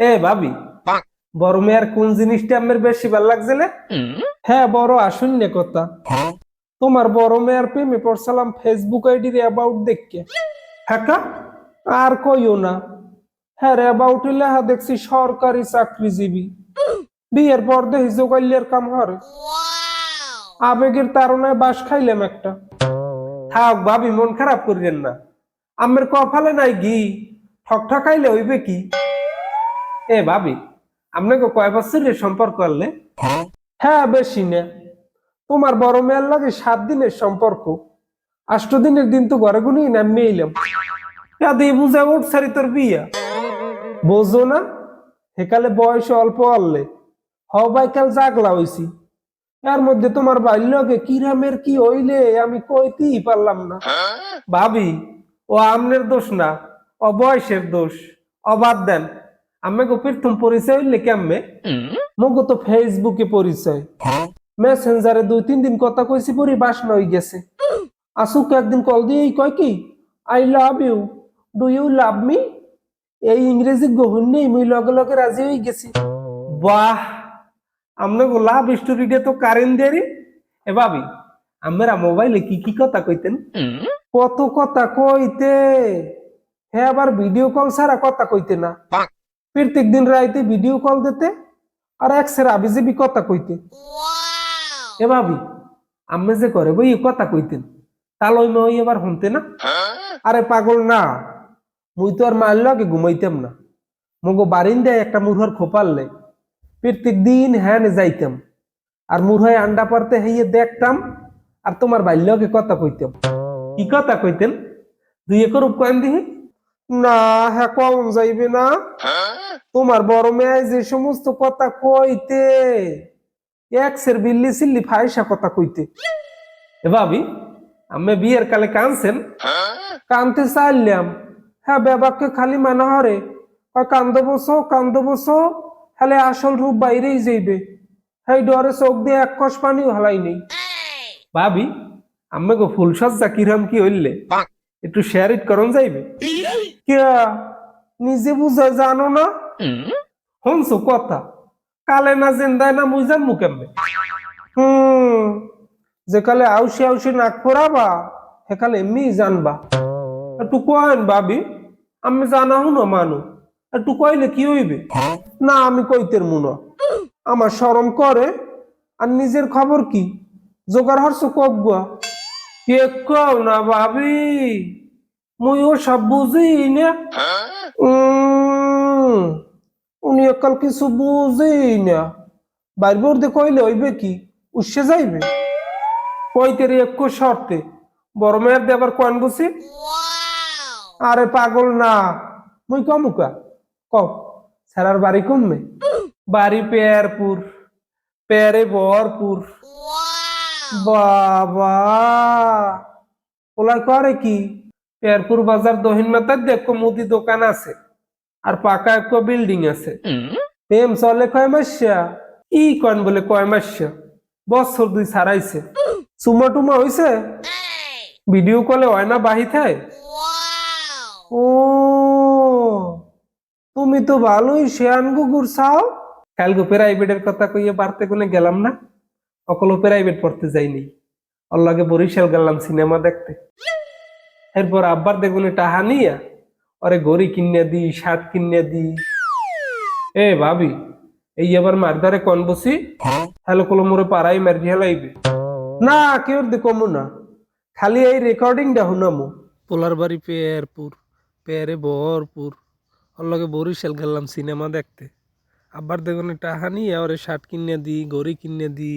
এ ভাবি বড় মেয়ের কোন জিনিসটা আমার বেশি ভালো লাগছে লে? হ্যাঁ বড় আসুন নে কথা। তোমার বড় মেয়ের প্রেমে পড়ছিলাম ফেসবুক আইডির অ্যাবাউট দেখকে হ্যাঁ আর কইও না। হ্যাঁ রে অ্যাবাউট লেহা দেখছি সরকারি চাকরিজীবী। বিয়ের পর দেখি জোগাইলের কাম হরে আবেগের তারণায় বাস খাইলাম একটা। থাক ভাবি মন খারাপ করিলেন না। আমের কপালে নাই ঘি। ঠক ঠকাইলে হইবে কি? এ ভাবি, আপনাকে কয় বছরের সম্পর্ক করলে হ্যাঁ বেশি না। তোমার বড় মেয়ের লাগে সাত দিনের সম্পর্ক। আষ্ট দিনের দিন তো ঘরে গুনি নামিয়ে এলাম। দিয়ে বুঝা উঠ সারি তোর বিয়া। বোঝো না সেকালে বয়স অল্প আনলে। হবাই কাল জাগলা হইছি। এর মধ্যে তোমার বাল্যকে কিরামের কি হইলে আমি কইতেই পারলাম না। ভাবি, ও আমনের দোষ না ও বয়সের দোষ। অবাদ দেন। আমি গো প্রথম পরিচয় হইলে কেমনে মগো তো ফেসবুকে পরিচয়। মেসেঞ্জারে দুই তিন দিন কথা কইছি পরি বাসনা হয়ে গেছে। আসুক একদিন কল দিয়ে কয় কি I love you do you love me এই ইংরেজি গহন নেই মুই লগে লগে রাজি হয়ে গেছি। বাহ! আমনে গো লাভ স্টোরি স্টোরিটা তো কারেন্ট দেরি। এ ভাবি আমরা মোবাইলে কি কি কথা কইতেন? কত কথা কইতে? হ্যাঁ আবার ভিডিও কল ছাড়া কথা কইতে না। প্রত্যেক দিন রাইতে ভিডিও কল দিতে আর এক সেরা আবিজিবি কথা কইতে। এ ভাবি আমি যে করে বই কথা কইতেন। তাহলে ওই মেয়ে এবার শুনতে না? আরে পাগল না মুই তো আর মারল আগে ঘুমাইতাম না। মগো বারিন্দায় একটা মুরহর খোপারলে প্রত্যেক দিন হ্যান যাইতাম। আর মুরহায় আন্ডা পারতে হইয়ে দেখতাম আর তোমার বাল্যকে কথা কইতাম। কি কথা কইতেন? দুই একর উপকয়ন দিহি? না হ্যাঁ কম যাইবে না। তোমার বড় মেয়ে যে সমস্ত কথা কইতে এক্সের বিল্লি সিল্লি ফাইসা কথা কইতে। এ ভাবি আমি বিয়ের কালে কানছেন? কানতে চাইলাম। হ্যাঁ বেবাককে খালি মানা হরে। কান্দ বসো কান্দ বসো হলে আসল রূপ বাইরেই যাইবে। হ্যাঁ ডরে চোখ দিয়ে এক কষ পানিও হালাই নেই। ভাবি আমি গো ফুল সজ্জা কিরম কি হইলে? একটু শেয়ার ইট করন যাইবে? কিয়া? নিজে বুঝা জানো না? হনছো কথা? কালে না জেন্দায় না মুই জানমু কেমনে? হুম যে কালে আউসি আউসি নাক ফোরাবা সেকালে এমনি জানবা। একটু কয়েন ভাবি আমি জানা হুনো মানু একটু কইলে কি হইবে? না আমি কইতের মুনো আমার শরম করে আর নিজের খবর কি? জোগাড় হরছো কগুয়া কে কও না ভাবি মুই ও সব বুঝি না? উম, উনি একাল কিছু বুঝেই না। বাইর বোর্দে কইলে হইবে কি? উৎসে যাইবে? কইতের একটু শর্তে। বড় মেয়ের দিয়ে আবার কয়েন বসি আরে পাগল না। মুই কমুকা কম স্যারার বাড়ি কমবে? বাড়ি পেয়ারপুর। পেয়ারে বরপুর বাবা! ওলা করে কি? পেয়ারপুর বাজার দহিন মাথার দেখো মুদি দোকান আছে। আর পাকা এক বিল্ডিং আছে। প্রেম চলে কয় মাসা ই কন বলে কয় মাসা বছর দুই ছাড়াইছে। চুমা টুমা হইছে? ভিডিও কলে হয় না বাহিথায় ও তুমি তো ভালোই শেয়ান গুগুর চাও। কালকে প্রাইভেটের কথা কইয়ে বাড়তে কোনে গেলাম না? অকল প্রাইভেট পড়তে যাইনি। ওর লগে বরিশাল গেলাম সিনেমা দেখতে। এরপর আব্বার দেখুন টাহা নিয়া ওরে গড়ি কিনে দি শার্ট কিনে দি। এ ভাবি এই এবার মারদারে কন বসি? হ্যালো কলো মোরে পাড়াই মারি হেলাইবে। না কেউ দেখমু না। খালি এই রেকর্ডিংটা শুনামু। পোলার বাড়ি পেয়ারপুর পেয়ারে বহরপুর ওর লগে বরিশাল গেলাম সিনেমা দেখতে। আবার দেখুন টাহা নিয়ে ওরে শার্ট কিনে দি গড়ি কিনে দি।